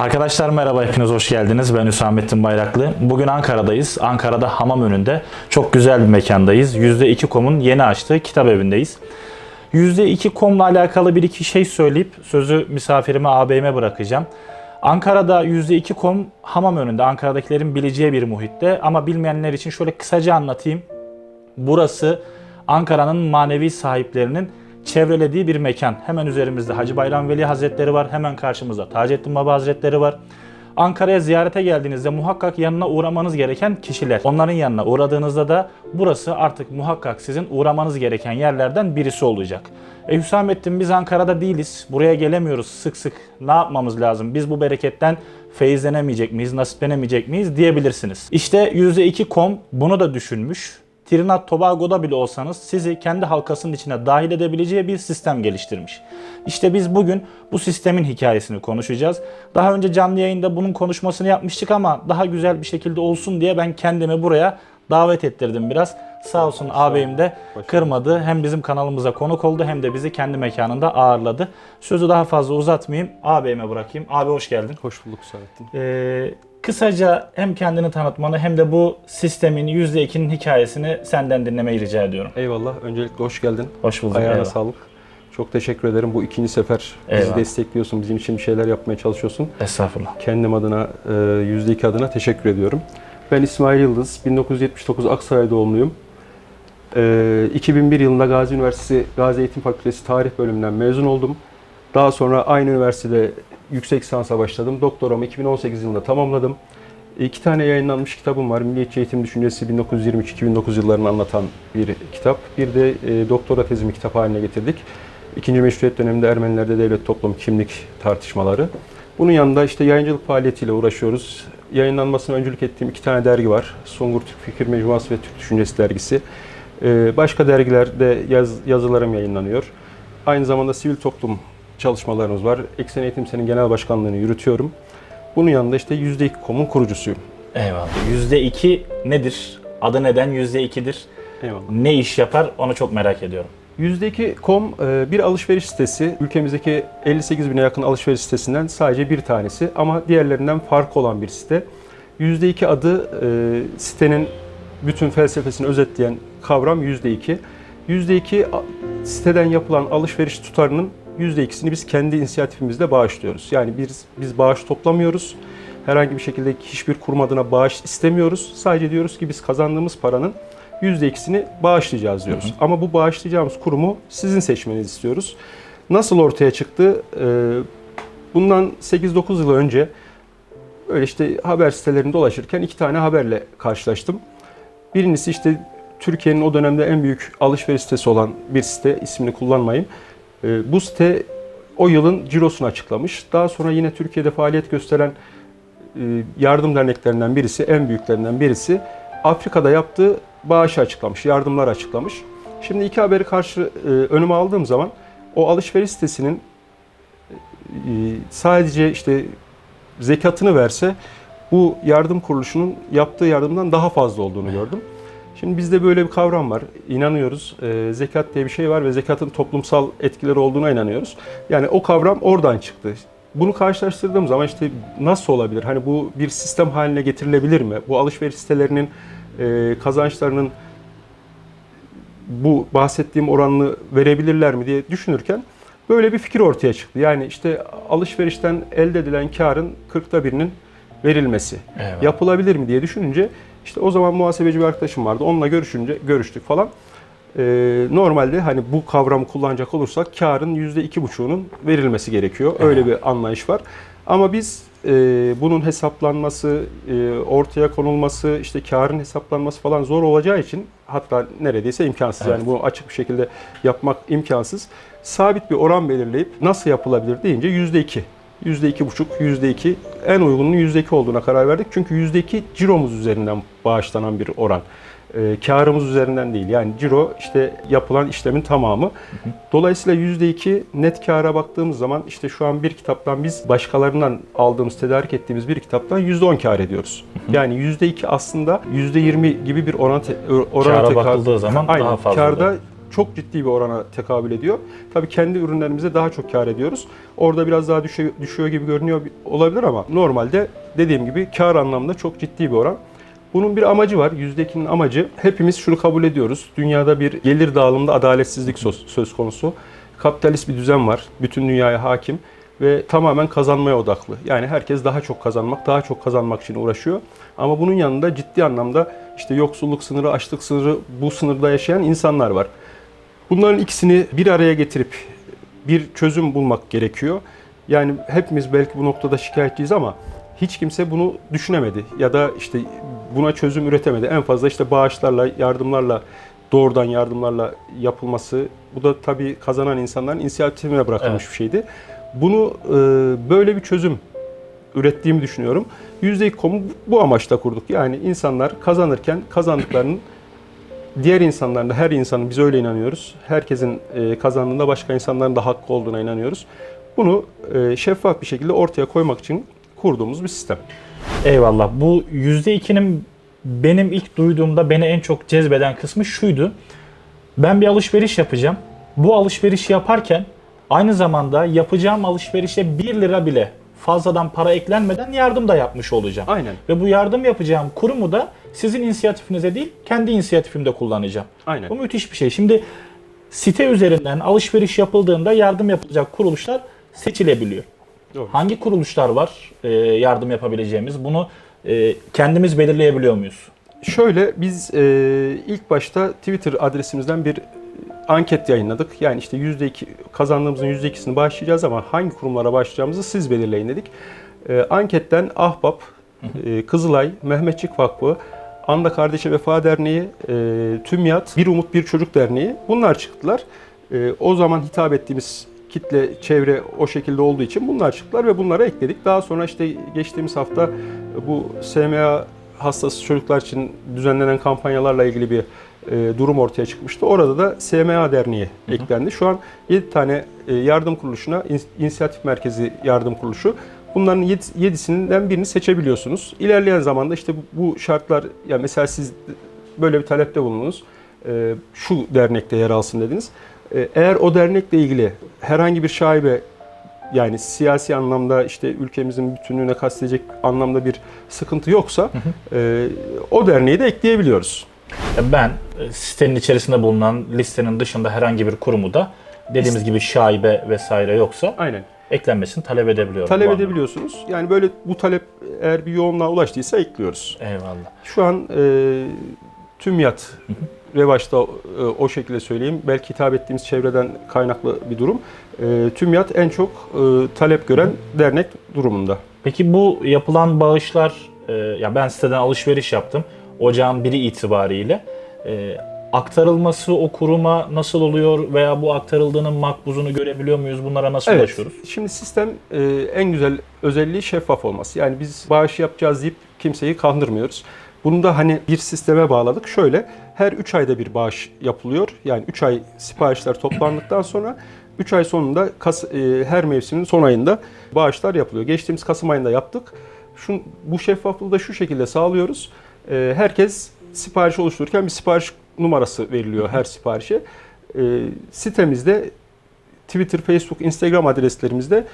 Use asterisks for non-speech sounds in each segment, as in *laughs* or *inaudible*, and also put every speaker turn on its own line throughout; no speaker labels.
Arkadaşlar merhaba, hepiniz hoş geldiniz. Ben Hüsamettin Bayraklı. Bugün Ankara'dayız. Ankara'da hamam önünde çok güzel bir mekandayız. %2.com'un yeni açtığı kitap evindeyiz. %2.com'la alakalı bir iki şey söyleyip sözü misafirime, ağabeyime bırakacağım. Ankara'da %2.com hamam önünde, Ankara'dakilerin bileceği bir muhitte ama bilmeyenler için şöyle kısaca anlatayım. Burası Ankara'nın manevi sahiplerinin çevrelediği bir mekan. Hemen üzerimizde Hacı Bayram Veli Hazretleri var. Hemen karşımızda Taceddin Baba Hazretleri var. Ankara'ya ziyarete geldiğinizde muhakkak yanına uğramanız gereken kişiler. Onların yanına uğradığınızda da burası artık muhakkak sizin uğramanız gereken yerlerden birisi olacak. E Hüsamettin biz Ankara'da değiliz. Buraya gelemiyoruz sık sık. Ne yapmamız lazım? Biz bu bereketten feyizlenemeyecek miyiz, nasiplenemeyecek miyiz diyebilirsiniz. İşte %2.com bunu da düşünmüş. Trinidad Tobago'da bile olsanız sizi kendi halkasının içine dahil edebileceği bir sistem geliştirmiş. İşte biz bugün bu sistemin hikayesini konuşacağız. Daha önce canlı yayında bunun konuşmasını yapmıştık ama daha güzel bir şekilde olsun diye ben kendimi buraya davet ettirdim biraz. Sağ olsun ağabeyim de kırmadı. Hem bizim kanalımıza konuk oldu hem de bizi kendi mekanında ağırladı. Sözü daha fazla uzatmayayım. Ağabeyime bırakayım. Abi hoş geldin.
Hoş bulduk Saadettin.
Ee, kısaca hem kendini tanıtmanı hem de bu sistemin %2'nin hikayesini senden dinlemeyi rica ediyorum.
Eyvallah. Öncelikle hoş geldin.
Hoş bulduk.
Ayağına
eyvallah.
sağlık. Çok teşekkür ederim. Bu ikinci sefer bizi
Eyvallah.
destekliyorsun. Bizim için bir şeyler yapmaya çalışıyorsun.
Estağfurullah.
Kendim adına, e, yüzde iki adına teşekkür ediyorum. Ben İsmail Yıldız. 1979 Aksaray doğumluyum. E, 2001 yılında Gazi Üniversitesi Gazi Eğitim Fakültesi Tarih Bölümünden mezun oldum. Daha sonra aynı üniversitede yüksek lisansa başladım. Doktoramı 2018 yılında tamamladım. İki tane yayınlanmış kitabım var. Milliyetçi Eğitim Düşüncesi 1923-2009 yıllarını anlatan bir kitap. Bir de e, doktora tezimi kitap haline getirdik. İkinci Meşruiyet döneminde Ermenilerde devlet toplum kimlik tartışmaları. Bunun yanında işte yayıncılık faaliyetiyle uğraşıyoruz. Yayınlanmasına öncülük ettiğim iki tane dergi var. Songur Türk Fikir Mecmuası ve Türk Düşüncesi dergisi. E, başka dergilerde yaz, yazılarım yayınlanıyor. Aynı zamanda sivil toplum çalışmalarımız var. Eksen Eğitim Sen'in genel başkanlığını yürütüyorum. Bunun yanında işte %2.com'un kurucusuyum.
Eyvallah. %2 nedir? Adı neden %2'dir?
Eyvallah.
Ne iş yapar onu çok merak ediyorum.
%2.com e, bir alışveriş sitesi. Ülkemizdeki 58 bine yakın alışveriş sitesinden sadece bir tanesi ama diğerlerinden farkı olan bir site. %2 adı e, sitenin bütün felsefesini özetleyen kavram %2. %2 a- siteden yapılan alışveriş tutarının %2'sini biz kendi inisiyatifimizle bağışlıyoruz. Yani biz, biz bağış toplamıyoruz. Herhangi bir şekilde hiçbir kurum adına bağış istemiyoruz. Sadece diyoruz ki biz kazandığımız paranın %2'sini bağışlayacağız diyoruz. Ama bu bağışlayacağımız kurumu sizin seçmenizi istiyoruz. Nasıl ortaya çıktı? Ee, Bundan 8-9 yıl önce öyle işte haber sitelerinde dolaşırken iki tane haberle karşılaştım. Birincisi işte Türkiye'nin o dönemde en büyük alışveriş sitesi olan bir site, ismini kullanmayayım. Ee, Bu site o yılın cirosunu açıklamış. Daha sonra yine Türkiye'de faaliyet gösteren e, yardım derneklerinden birisi, en büyüklerinden birisi Afrika'da yaptığı bağışı açıklamış, yardımlar açıklamış. Şimdi iki haberi karşı e, önüme aldığım zaman o alışveriş sitesinin e, sadece işte zekatını verse bu yardım kuruluşunun yaptığı yardımdan daha fazla olduğunu gördüm. Şimdi bizde böyle bir kavram var. İnanıyoruz. E, zekat diye bir şey var ve zekatın toplumsal etkileri olduğuna inanıyoruz. Yani o kavram oradan çıktı. Bunu karşılaştırdığım zaman işte nasıl olabilir? Hani bu bir sistem haline getirilebilir mi? Bu alışveriş sitelerinin e, kazançlarının bu bahsettiğim oranını verebilirler mi diye düşünürken böyle bir fikir ortaya çıktı. Yani işte alışverişten elde edilen karın kırkta birinin verilmesi
Eyvallah.
yapılabilir mi diye düşününce işte o zaman muhasebeci bir arkadaşım vardı. Onunla görüşünce görüştük falan. Ee, normalde hani bu kavramı kullanacak olursak karın yüzde iki buçuğunun verilmesi gerekiyor. Öyle bir anlayış var. Ama biz e, bunun hesaplanması, e, ortaya konulması, işte karın hesaplanması falan zor olacağı için hatta neredeyse imkansız.
Evet.
Yani bunu açık bir şekilde yapmak imkansız. Sabit bir oran belirleyip nasıl yapılabilir deyince yüzde iki. Yüzde iki buçuk, yüzde iki. En uygununun yüzde iki olduğuna karar verdik. Çünkü yüzde iki ciromuz üzerinden bağışlanan bir oran. Ee, karımız üzerinden değil. Yani ciro işte yapılan işlemin tamamı. Dolayısıyla yüzde iki net kâra baktığımız zaman işte şu an bir kitaptan biz başkalarından aldığımız, tedarik ettiğimiz bir kitaptan yüzde on kâr ediyoruz. Yani yüzde iki aslında yüzde yirmi gibi bir oran, te- oran
Kâra bakıldığı zaman
Aynen.
daha fazla
Kârda. Çok ciddi bir orana tekabül ediyor. Tabii kendi ürünlerimize daha çok kar ediyoruz. Orada biraz daha düşüyor, düşüyor gibi görünüyor olabilir ama normalde dediğim gibi kar anlamda çok ciddi bir oran. Bunun bir amacı var. %2'nin amacı hepimiz şunu kabul ediyoruz. Dünyada bir gelir dağılımında adaletsizlik söz konusu. Kapitalist bir düzen var. Bütün dünyaya hakim ve tamamen kazanmaya odaklı. Yani herkes daha çok kazanmak, daha çok kazanmak için uğraşıyor. Ama bunun yanında ciddi anlamda işte yoksulluk sınırı, açlık sınırı bu sınırda yaşayan insanlar var. Bunların ikisini bir araya getirip bir çözüm bulmak gerekiyor. Yani hepimiz belki bu noktada şikayetçiyiz ama hiç kimse bunu düşünemedi ya da işte buna çözüm üretemedi. En fazla işte bağışlarla, yardımlarla, doğrudan yardımlarla yapılması. Bu da tabii kazanan insanların inisiyatifine bırakılmış
Evet.
bir şeydi. Bunu e, böyle bir çözüm ürettiğimi düşünüyorum. %2.com'u bu amaçla kurduk. Yani insanlar kazanırken kazandıklarının diğer insanların da her insanın biz öyle inanıyoruz. Herkesin e, kazandığında başka insanların da hakkı olduğuna inanıyoruz. Bunu e, şeffaf bir şekilde ortaya koymak için kurduğumuz bir sistem.
Eyvallah. Bu %2'nin benim ilk duyduğumda beni en çok cezbeden kısmı şuydu. Ben bir alışveriş yapacağım. Bu alışverişi yaparken aynı zamanda yapacağım alışverişe 1 lira bile fazladan para eklenmeden yardım da yapmış olacağım.
Aynen.
Ve bu yardım yapacağım kurumu da sizin inisiyatifinize değil kendi inisiyatifimde kullanacağım.
Aynen.
Bu müthiş bir şey. Şimdi site üzerinden alışveriş yapıldığında yardım yapılacak kuruluşlar seçilebiliyor.
Doğru.
Hangi kuruluşlar var e, yardım yapabileceğimiz? Bunu e, kendimiz belirleyebiliyor muyuz?
Şöyle biz e, ilk başta Twitter adresimizden bir anket yayınladık. Yani işte %2 kazandığımızın %2'sini bağışlayacağız ama hangi kurumlara başlayacağımızı siz belirleyin dedik. E, anketten Ahbap, e, Kızılay, Mehmetçik Vakfı, Anda Kardeşe Vefa Derneği, e, TÜMYAT, Bir Umut Bir Çocuk Derneği bunlar çıktılar. E, o zaman hitap ettiğimiz kitle, çevre o şekilde olduğu için bunlar çıktılar ve bunları ekledik. Daha sonra işte geçtiğimiz hafta bu SMA hastası çocuklar için düzenlenen kampanyalarla ilgili bir e, durum ortaya çıkmıştı. Orada da SMA Derneği eklendi. Şu an 7 tane e, yardım kuruluşuna, inisiyatif merkezi yardım kuruluşu. Bunların 7'sinden birini seçebiliyorsunuz. İlerleyen zamanda işte bu- şartlar, ya mesela siz böyle bir talepte bulundunuz. E, şu dernekte yer alsın dediniz. E, eğer o dernekle ilgili herhangi bir şaibe yani siyasi anlamda işte ülkemizin bütünlüğüne kastedecek anlamda bir sıkıntı yoksa e, o derneği de ekleyebiliyoruz.
Ben sitenin içerisinde bulunan listenin dışında herhangi bir kurumu da dediğimiz gibi şaibe vesaire yoksa
Aynen.
Eklenmesini talep edebiliyorum.
Talep edebiliyorsunuz. Yani böyle bu talep eğer bir yoğunluğa ulaştıysa ekliyoruz.
Eyvallah.
Şu an e, TÜMYAT Revaç'ta e, o şekilde söyleyeyim. Belki hitap ettiğimiz çevreden kaynaklı bir durum. E, TÜMYAT en çok e, talep gören dernek durumunda.
Peki bu yapılan bağışlar, e, ya ben siteden alışveriş yaptım ocağın biri itibariyle. E, aktarılması o kuruma nasıl oluyor veya bu aktarıldığının makbuzunu görebiliyor muyuz? Bunlara nasıl
Evet.
ulaşıyoruz?
Şimdi sistem e, en güzel özelliği şeffaf olması. Yani biz bağış yapacağız deyip kimseyi kandırmıyoruz. Bunu da hani bir sisteme bağladık. Şöyle her 3 ayda bir bağış yapılıyor. Yani 3 ay siparişler toplandıktan sonra 3 ay sonunda Kas, e, her mevsimin son ayında bağışlar yapılıyor. Geçtiğimiz Kasım ayında yaptık. Şu, bu şeffaflığı da şu şekilde sağlıyoruz. E, herkes sipariş oluştururken bir sipariş numarası veriliyor her siparişe. E, sitemizde Twitter, Facebook, Instagram adreslerimizde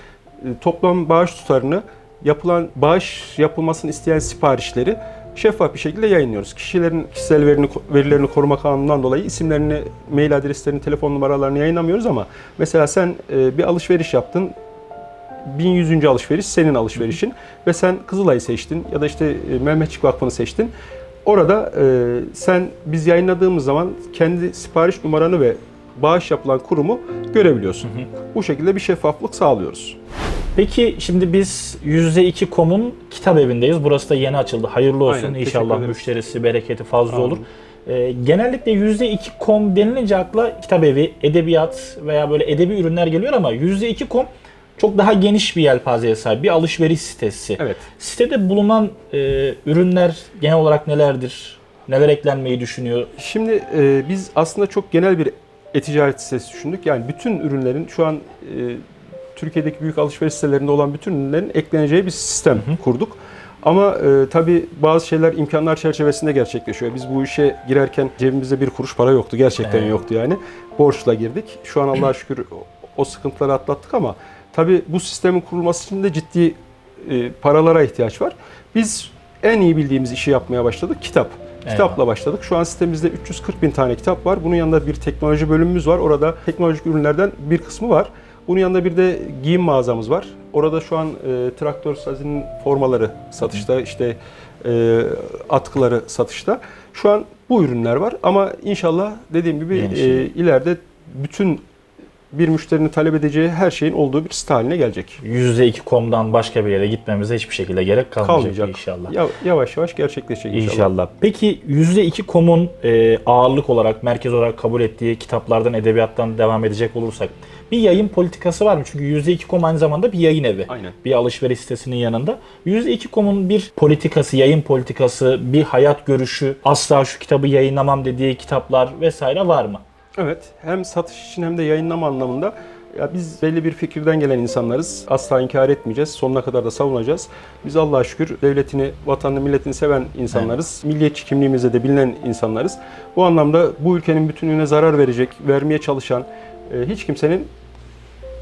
e, toplam bağış tutarını, yapılan bağış yapılmasını isteyen siparişleri şeffaf bir şekilde yayınlıyoruz. Kişilerin kişisel verini, verilerini koruma kanunundan dolayı isimlerini, mail adreslerini, telefon numaralarını yayınlamıyoruz ama mesela sen e, bir alışveriş yaptın. 1100. alışveriş senin alışverişin ve sen Kızılay'ı seçtin ya da işte e, Mehmetçik Vakfı'nı seçtin. Orada e, sen biz yayınladığımız zaman kendi sipariş numaranı ve bağış yapılan kurumu görebiliyorsun. Bu şekilde bir şeffaflık sağlıyoruz.
Peki şimdi biz %2.com'un kitap evindeyiz. Burası da yeni açıldı. Hayırlı olsun.
Aynen,
İnşallah müşterisi, bereketi fazla
Amin.
olur. Ee, genellikle %2.com denilince akla kitap evi, edebiyat veya böyle edebi ürünler geliyor ama %2.com çok daha geniş bir yelpazeye sahip bir alışveriş sitesi.
Evet.
Sitede bulunan e, ürünler genel olarak nelerdir? Neler eklenmeyi düşünüyor?
Şimdi e, biz aslında çok genel bir e-ticaret sitesi düşündük. Yani bütün ürünlerin şu an e, Türkiye'deki büyük alışveriş sitelerinde olan bütün ürünlerin ekleneceği bir sistem kurduk. Ama e, tabii bazı şeyler imkanlar çerçevesinde gerçekleşiyor. Biz bu işe girerken cebimizde bir kuruş para yoktu. Gerçekten
Evet.
yoktu yani. Borçla girdik. Şu an Allah'a şükür o sıkıntıları atlattık ama tabii bu sistemin kurulması için de ciddi e, paralara ihtiyaç var. Biz en iyi bildiğimiz işi yapmaya başladık. Kitap. Kitapla başladık. Şu an sitemizde 340 bin tane kitap var. Bunun yanında bir teknoloji bölümümüz var. Orada teknolojik ürünlerden bir kısmı var. Bunun yanında bir de giyim mağazamız var. Orada şu an e, traktör sazinin formaları satışta, işte e, atkıları satışta. Şu an bu ürünler var ama inşallah dediğim gibi e, ileride bütün bir müşterinin talep edeceği her şeyin olduğu bir site haline gelecek.
%2.com'dan başka bir yere gitmemize hiçbir şekilde gerek kalmayacak,
Kalmayacak.
inşallah.
Ya- Yavaş yavaş gerçekleşecek inşallah.
İnşallah. Peki %2.com'un e, ağırlık olarak, merkez olarak kabul ettiği kitaplardan, edebiyattan devam edecek olursak bir yayın politikası var mı? Çünkü %2.com aynı zamanda bir yayın evi.
Aynen.
Bir alışveriş sitesinin yanında. %2.com'un bir politikası, yayın politikası, bir hayat görüşü, asla şu kitabı yayınlamam dediği kitaplar vesaire var mı?
Evet, hem satış için hem de yayınlama anlamında ya biz belli bir fikirden gelen insanlarız. Asla inkar etmeyeceğiz. Sonuna kadar da savunacağız. Biz Allah'a şükür devletini, vatanını, milletini seven insanlarız. Milliyetçi kimliğimizde de bilinen insanlarız. Bu anlamda bu ülkenin bütünlüğüne zarar verecek, vermeye çalışan e, hiç kimsenin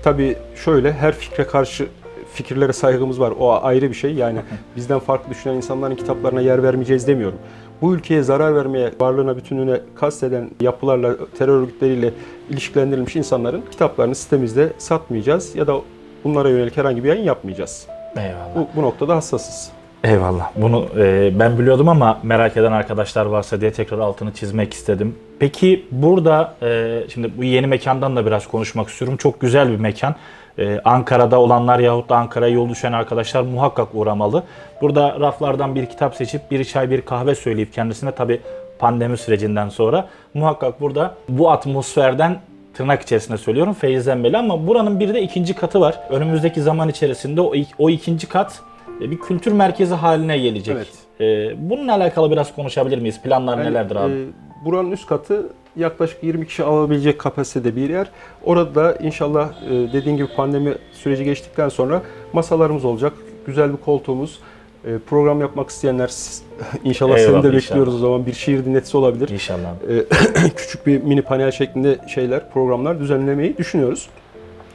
tabii şöyle her fikre karşı fikirlere saygımız var. O ayrı bir şey. Yani bizden farklı düşünen insanların kitaplarına yer vermeyeceğiz demiyorum. Bu ülkeye zarar vermeye, varlığına, bütünlüğüne kasteden yapılarla, terör örgütleriyle ilişkilendirilmiş insanların kitaplarını sitemizde satmayacağız ya da bunlara yönelik herhangi bir yayın yapmayacağız.
Eyvallah.
Bu, bu noktada hassasız.
Eyvallah. Bunu e, ben biliyordum ama merak eden arkadaşlar varsa diye tekrar altını çizmek istedim. Peki burada e, şimdi bu yeni mekandan da biraz konuşmak istiyorum. Çok güzel bir mekan. E, Ankara'da olanlar yahut da Ankara'ya yol düşen arkadaşlar muhakkak uğramalı. Burada raflardan bir kitap seçip bir çay bir kahve söyleyip kendisine tabi pandemi sürecinden sonra muhakkak burada bu atmosferden tırnak içerisinde söylüyorum feyizlenmeli ama buranın bir de ikinci katı var. Önümüzdeki zaman içerisinde o, o ikinci kat bir kültür merkezi haline gelecek.
Evet.
E, bununla alakalı biraz konuşabilir miyiz? Planlar
Yani,
nelerdir abi?
e, buranın üst katı yaklaşık 20 kişi alabilecek kapasitede bir yer. Orada da inşallah e, dediğin gibi pandemi süreci geçtikten sonra masalarımız olacak. Güzel bir koltuğumuz. E, program yapmak isteyenler *laughs* inşallah
Eyvallah,
seni de
inşallah.
bekliyoruz o zaman. Bir şiir dinletisi olabilir.
İnşallah.
E, *clears throat* küçük bir mini panel şeklinde şeyler, programlar düzenlemeyi düşünüyoruz.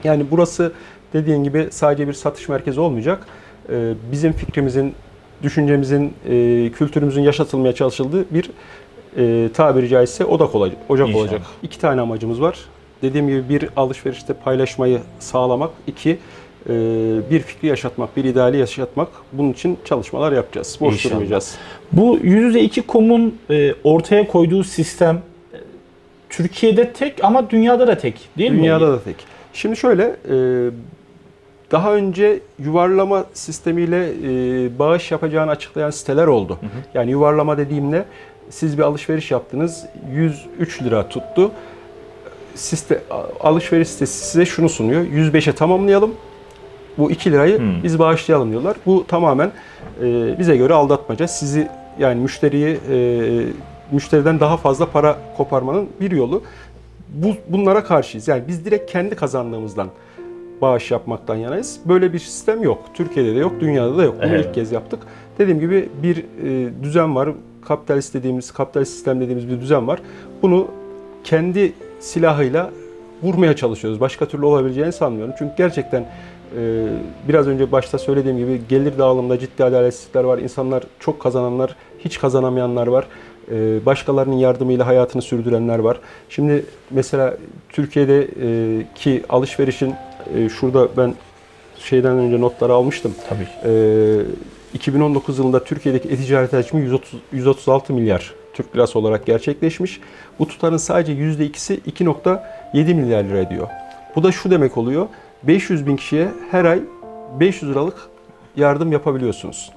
Yani burası dediğin gibi sadece bir satış merkezi olmayacak. E, bizim fikrimizin, düşüncemizin, e, kültürümüzün yaşatılmaya çalışıldığı bir e, tabiri caizse odak olacak, ocak
İnşallah.
olacak. İki tane amacımız var. Dediğim gibi bir alışverişte paylaşmayı sağlamak, iki e, bir fikri yaşatmak, bir ideali yaşatmak. Bunun için çalışmalar yapacağız. Boş
İnşallah.
durmayacağız.
Bu %2.com'un e, ortaya koyduğu sistem Türkiye'de tek ama dünyada da tek değil mi?
Dünyada da tek. Şimdi şöyle, daha önce yuvarlama sistemiyle e, bağış yapacağını açıklayan siteler oldu. Yani yuvarlama dediğimde siz bir alışveriş yaptınız, 103 lira tuttu. Siste, alışveriş sitesi size şunu sunuyor, 105'e tamamlayalım. Bu 2 lirayı
Hmm.
biz bağışlayalım diyorlar. Bu tamamen e, bize göre aldatmaca. Sizi yani müşteriyi e, müşteriden daha fazla para koparmanın bir yolu. Bu, bunlara karşıyız. Yani biz direkt kendi kazandığımızdan bağış yapmaktan yanayız. Böyle bir sistem yok. Türkiye'de de yok, dünyada da yok. Bunu
Evet.
ilk kez yaptık. Dediğim gibi bir e, düzen var. Kapitalist dediğimiz, kapitalist sistem dediğimiz bir düzen var. Bunu kendi silahıyla vurmaya çalışıyoruz. Başka türlü olabileceğini sanmıyorum. Çünkü gerçekten e, biraz önce başta söylediğim gibi gelir dağılımında ciddi adaletsizlikler var. İnsanlar çok kazananlar, hiç kazanamayanlar var. E, başkalarının yardımıyla hayatını sürdürenler var. Şimdi mesela Türkiye'de e, alışverişin e, şurada ben şeyden önce notları almıştım.
Tabii.
Ee, 2019 yılında Türkiye'deki e-ticaret hacmi 130, 136 milyar Türk lirası olarak gerçekleşmiş. Bu tutarın sadece %2'si 2.7 milyar lira ediyor. Bu da şu demek oluyor. 500 bin kişiye her ay 500 liralık yardım yapabiliyorsunuz.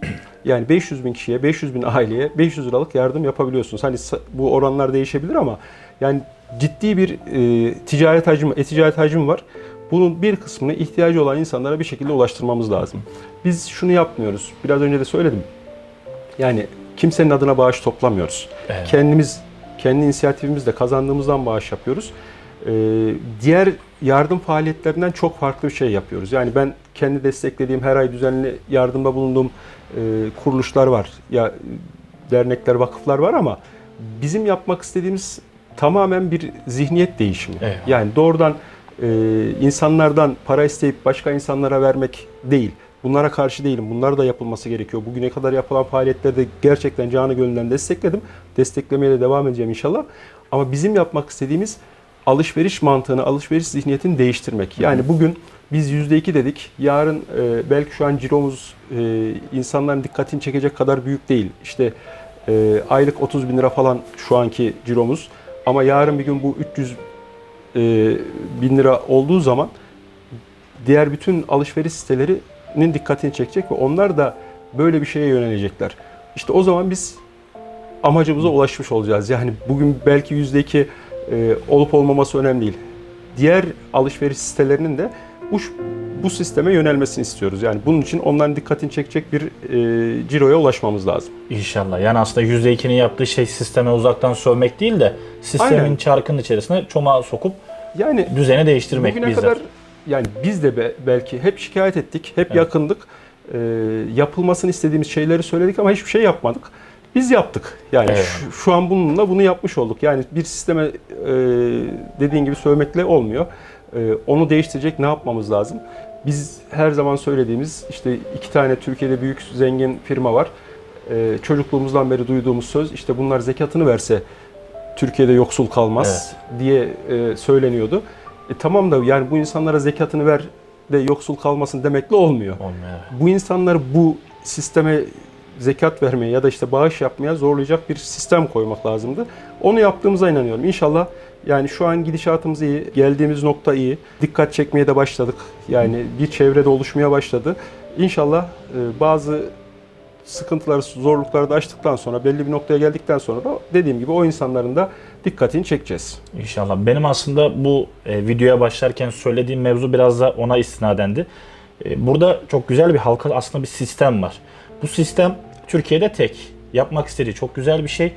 Yani 500 bin kişiye, 500 bin aileye 500 liralık yardım yapabiliyorsunuz. Hani bu oranlar değişebilir ama yani ciddi bir e, ticaret hacmi, e-ticaret hacmi var. Bunun bir kısmını ihtiyacı olan insanlara bir şekilde ulaştırmamız lazım. Biz şunu yapmıyoruz. Biraz önce de söyledim. Yani kimsenin adına bağış toplamıyoruz.
Evet.
Kendimiz, kendi inisiyatifimizle kazandığımızdan bağış yapıyoruz. e, diğer yardım faaliyetlerinden çok farklı bir şey yapıyoruz. Yani ben kendi desteklediğim her ay düzenli yardımda bulunduğum e, kuruluşlar var. Ya dernekler, vakıflar var ama bizim yapmak istediğimiz tamamen bir zihniyet değişimi.
Eyvallah.
Yani doğrudan e, insanlardan para isteyip başka insanlara vermek değil. Bunlara karşı değilim. Bunlar da yapılması gerekiyor. Bugüne kadar yapılan faaliyetlerde gerçekten canı gönülden destekledim. Desteklemeye de devam edeceğim inşallah. Ama bizim yapmak istediğimiz alışveriş mantığını, alışveriş zihniyetini değiştirmek. Yani bugün biz %2 dedik. Yarın e, belki şu an ciromuz e, insanların dikkatini çekecek kadar büyük değil. İşte e, aylık 30 bin lira falan şu anki ciromuz. Ama yarın bir gün bu 300 e, bin lira olduğu zaman diğer bütün alışveriş sitelerinin dikkatini çekecek ve onlar da böyle bir şeye yönelecekler. İşte o zaman biz amacımıza ulaşmış olacağız. Yani bugün belki yüzde iki e, olup olmaması önemli değil. Diğer alışveriş sitelerinin de bu, bu sisteme yönelmesini istiyoruz. Yani bunun için onların dikkatini çekecek bir e, ciroya ulaşmamız lazım.
İnşallah. Yani aslında %2'nin yaptığı şey sisteme uzaktan sövmek değil de sistemin
Aynen.
çarkının içerisine çomağı sokup
Yani
düzeni değiştirmek
Bugüne
bizler.
kadar yani biz de be- belki hep şikayet ettik, hep
Evet.
yakındık. Ee, yapılmasını istediğimiz şeyleri söyledik ama hiçbir şey yapmadık. Biz yaptık. Yani
Evet.
şu, şu an bununla bunu yapmış olduk. Yani bir sisteme e, dediğin gibi söylemekle olmuyor. E, onu değiştirecek ne yapmamız lazım? Biz her zaman söylediğimiz işte iki tane Türkiye'de büyük zengin firma var. E, çocukluğumuzdan beri duyduğumuz söz işte bunlar zekatını verse Türkiye'de yoksul kalmaz diye e, söyleniyordu. E, tamam da yani bu insanlara zekatını ver de yoksul kalmasın demekle olmuyor.
Olmuyor. evet.
Bu insanları bu sisteme zekat vermeye ya da işte bağış yapmaya zorlayacak bir sistem koymak lazımdı. Onu yaptığımıza inanıyorum. İnşallah yani şu an gidişatımız iyi, geldiğimiz nokta iyi. Dikkat çekmeye de başladık. Yani bir çevrede oluşmaya başladı. İnşallah e, bazı sıkıntıları, zorlukları da aştıktan sonra, belli bir noktaya geldikten sonra da dediğim gibi o insanların da dikkatini çekeceğiz.
İnşallah. Benim aslında bu e, videoya başlarken söylediğim mevzu biraz da ona istinadendi. E, burada çok güzel bir halka aslında bir sistem var. Bu sistem Türkiye'de tek. Yapmak istediği çok güzel bir şey.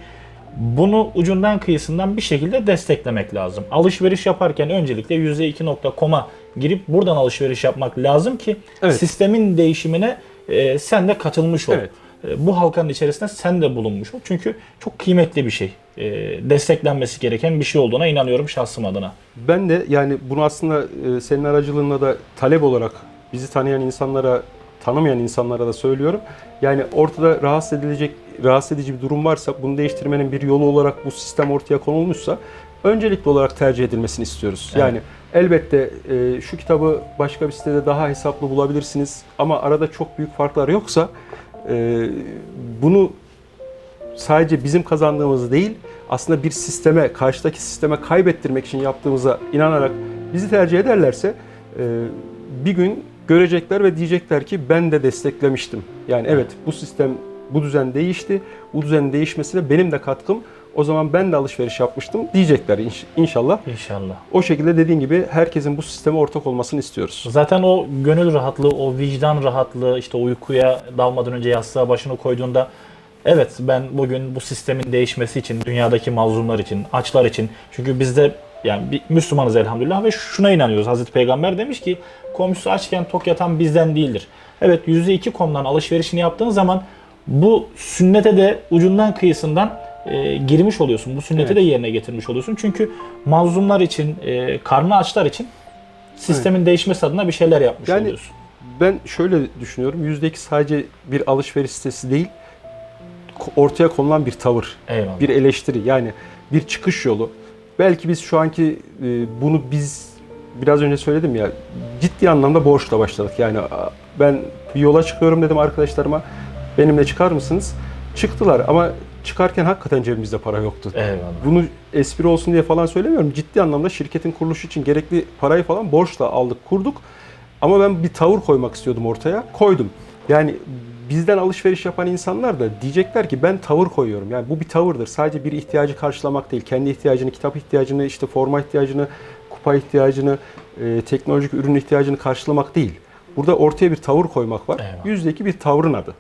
Bunu ucundan kıyısından bir şekilde desteklemek lazım. Alışveriş yaparken öncelikle %2.com'a girip buradan alışveriş yapmak lazım ki
Evet.
sistemin değişimine e, sen de katılmış ol.
Evet.
E, Bu halkanın içerisinde sen de bulunmuş ol. Çünkü çok kıymetli bir şey. E, desteklenmesi gereken bir şey olduğuna inanıyorum şahsım adına.
Ben de yani bunu aslında e, senin aracılığında da talep olarak bizi tanıyan insanlara, tanımayan insanlara da söylüyorum. Yani ortada rahatsız edilecek, rahatsız edici bir durum varsa bunu değiştirmenin bir yolu olarak bu sistem ortaya konulmuşsa öncelikli olarak tercih edilmesini istiyoruz.
Evet.
Yani elbette e, şu kitabı başka bir sitede daha hesaplı bulabilirsiniz ama arada çok büyük farklar yoksa e, bunu sadece bizim kazandığımız değil, aslında bir sisteme, karşıdaki sisteme kaybettirmek için yaptığımıza inanarak bizi tercih ederlerse e, bir gün görecekler ve diyecekler ki ben de desteklemiştim. Yani evet bu sistem, bu düzen değişti. Bu düzenin değişmesine benim de katkım. O zaman ben de alışveriş yapmıştım diyecekler inş- inşallah.
İnşallah.
O şekilde dediğin gibi herkesin bu sisteme ortak olmasını istiyoruz.
Zaten o gönül rahatlığı, o vicdan rahatlığı, işte uykuya dalmadan önce yastığa başını koyduğunda evet ben bugün bu sistemin değişmesi için, dünyadaki mazlumlar için, açlar için çünkü bizde yani bir Müslümanız elhamdülillah ve şuna inanıyoruz. Hazreti Peygamber demiş ki komşusu açken tok yatan bizden değildir. Evet %2 komdan alışverişini yaptığın zaman bu sünnete de ucundan kıyısından e, girmiş oluyorsun. Bu sünneti
Evet.
de yerine getirmiş oluyorsun. Çünkü mazlumlar için, e, karnı açlar için sistemin değişmesi adına bir şeyler yapmış
Yani-
oluyorsun.
Ben şöyle düşünüyorum. Yüzdeki sadece bir alışveriş sitesi değil, ortaya konulan bir tavır.
Eyvallah.
bir eleştiri yani bir çıkış yolu. Belki biz şu anki e, bunu biz biraz önce söyledim ya ciddi anlamda borçla başladık. Yani ben bir yola çıkıyorum dedim arkadaşlarıma benimle çıkar mısınız? Çıktılar ama çıkarken hakikaten cebimizde para yoktu.
Eyvallah.
Bunu espri olsun diye falan söylemiyorum. Ciddi anlamda şirketin kuruluşu için gerekli parayı falan borçla aldık, kurduk. Ama ben bir tavır koymak istiyordum ortaya. Koydum. Yani bizden alışveriş yapan insanlar da diyecekler ki ben tavır koyuyorum. Yani bu bir tavırdır. Sadece bir ihtiyacı karşılamak değil. Kendi ihtiyacını, kitap ihtiyacını, işte forma ihtiyacını, kupa ihtiyacını, e, teknolojik ürün ihtiyacını karşılamak değil. Burada ortaya bir tavır koymak var.
Eyvallah.
Yüzdeki bir tavrın adı.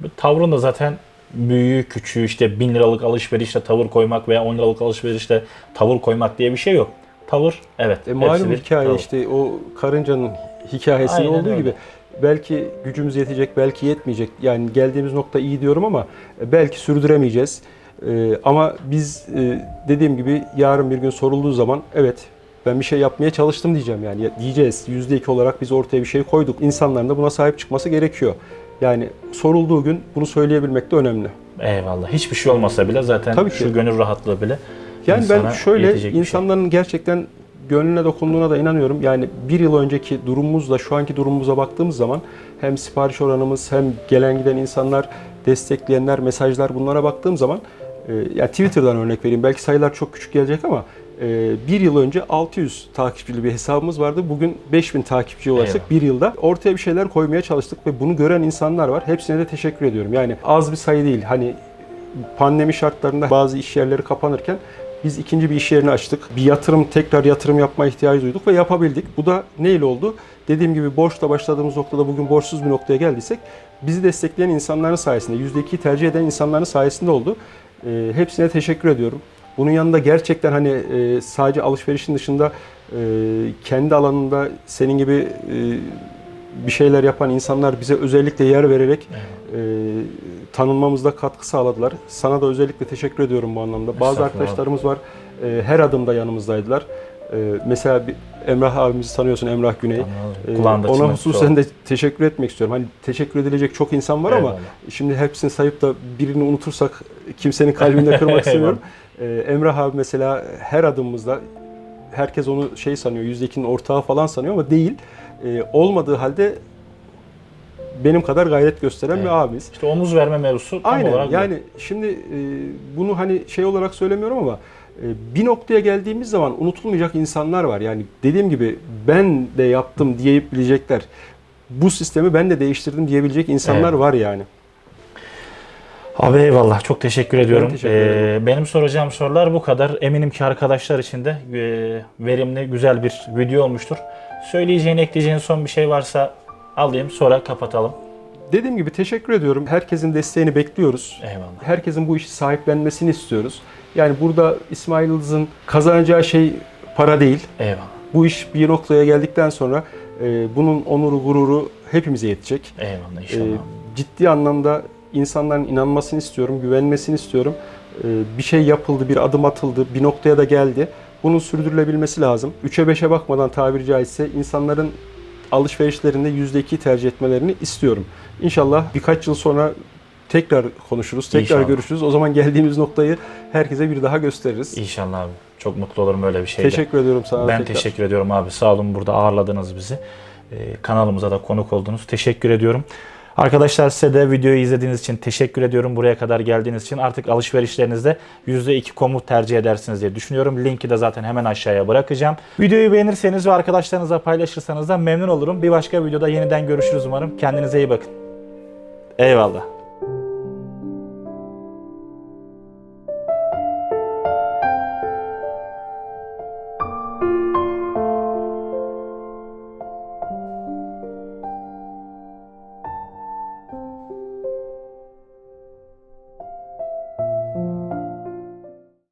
Bu Tavrın da zaten büyüğü, küçüğü işte 1000 liralık alışverişle tavır koymak veya 10 liralık alışverişle tavır koymak diye bir şey yok. Tavır, evet.
E, malum hikaye
tavır.
işte o karıncanın hikayesinde
Aynen
olduğu
öyle.
gibi belki gücümüz yetecek, belki yetmeyecek. Yani geldiğimiz nokta iyi diyorum ama e, belki sürdüremeyeceğiz. E, ama biz e, dediğim gibi yarın bir gün sorulduğu zaman evet ben bir şey yapmaya çalıştım diyeceğim yani Ya- diyeceğiz. Yüzde iki olarak biz ortaya bir şey koyduk. İnsanların da buna sahip çıkması gerekiyor. Yani sorulduğu gün bunu söyleyebilmek de önemli.
Eyvallah. Hiçbir şey olmasa bile zaten
Tabii ki.
şu gönül rahatlığı bile
Yani ben şöyle
şey.
insanların gerçekten gönlüne dokunduğuna da inanıyorum. Yani bir yıl önceki durumumuzla şu anki durumumuza baktığımız zaman hem sipariş oranımız hem gelen giden insanlar, destekleyenler, mesajlar bunlara baktığım zaman e, ya Twitter'dan örnek vereyim. Belki sayılar çok küçük gelecek ama e, bir yıl önce 600 takipçili bir hesabımız vardı. Bugün 5000 takipçiye ulaştık
Eyvallah.
bir yılda. Ortaya bir şeyler koymaya çalıştık ve bunu gören insanlar var. Hepsine de teşekkür ediyorum. Yani az bir sayı değil. Hani pandemi şartlarında bazı iş yerleri kapanırken biz ikinci bir iş yerini açtık. Bir yatırım, tekrar yatırım yapma ihtiyacı duyduk ve yapabildik. Bu da neyle oldu? Dediğim gibi borçla başladığımız noktada bugün borçsuz bir noktaya geldiysek bizi destekleyen insanların sayesinde, %2'yi tercih eden insanların sayesinde oldu. Ee, hepsine teşekkür ediyorum. Bunun yanında gerçekten hani e, sadece alışverişin dışında e, kendi alanında senin gibi e, bir şeyler yapan insanlar bize özellikle yer vererek e, tanınmamızda katkı sağladılar. Sana da özellikle teşekkür ediyorum bu anlamda. Bazı arkadaşlarımız var, e, her adımda yanımızdaydılar. E, mesela bir Emrah abimizi tanıyorsun, Emrah Güney.
Tamam.
E, ona hususen de teşekkür etmek istiyorum. Hani teşekkür edilecek çok insan var ama
Eyvallah.
şimdi hepsini sayıp da birini unutursak kimsenin kalbinde kırmak *laughs* istemiyorum. E, Emrah abi mesela her adımımızda herkes onu şey sanıyor, %2'nin ortağı falan sanıyor ama değil. E, olmadığı halde benim kadar gayret gösteren
Evet.
bir abimiz.
İşte omuz verme mevzusu tam
Aynen
olarak bu.
yani şimdi e, bunu hani şey olarak söylemiyorum ama e, bir noktaya geldiğimiz zaman unutulmayacak insanlar var. Yani dediğim gibi ben de yaptım diyeyip bilecekler. Bu sistemi ben de değiştirdim diyebilecek insanlar
Evet.
var yani.
Abi eyvallah çok teşekkür ediyorum.
teşekkür ederim.
Ee, benim soracağım sorular bu kadar. Eminim ki arkadaşlar için de e, verimli güzel bir video olmuştur. Söyleyeceğin, ekleyeceğin son bir şey varsa alayım sonra kapatalım.
Dediğim gibi teşekkür ediyorum. Herkesin desteğini bekliyoruz.
Eyvallah.
Herkesin bu işi sahiplenmesini istiyoruz. Yani burada İsmail Yıldız'ın kazanacağı şey para değil.
Eyvallah.
Bu iş bir noktaya geldikten sonra e, bunun onuru, gururu hepimize yetecek.
Eyvallah
Ee,
inşallah.
ciddi anlamda insanların inanmasını istiyorum, güvenmesini istiyorum. Ee, bir şey yapıldı, bir adım atıldı, bir noktaya da geldi. Bunun sürdürülebilmesi lazım. 3'e 5'e bakmadan tabiri caizse insanların alışverişlerinde %2'yi tercih etmelerini istiyorum. İnşallah birkaç yıl sonra tekrar konuşuruz, tekrar
İnşallah.
görüşürüz. O zaman geldiğimiz noktayı herkese bir daha gösteririz.
İnşallah abi. Çok mutlu olurum öyle bir şeyde.
Teşekkür ediyorum sana.
Ben
tekrar.
teşekkür ediyorum abi. Sağ olun burada ağırladınız bizi. Ee, kanalımıza da konuk oldunuz. Teşekkür ediyorum. Arkadaşlar size de videoyu izlediğiniz için teşekkür ediyorum. Buraya kadar geldiğiniz için artık alışverişlerinizde %2 komu tercih edersiniz diye düşünüyorum. Linki de zaten hemen aşağıya bırakacağım. Videoyu beğenirseniz ve arkadaşlarınızla paylaşırsanız da memnun olurum. Bir başka videoda yeniden görüşürüz umarım. Kendinize iyi bakın. Eyvallah.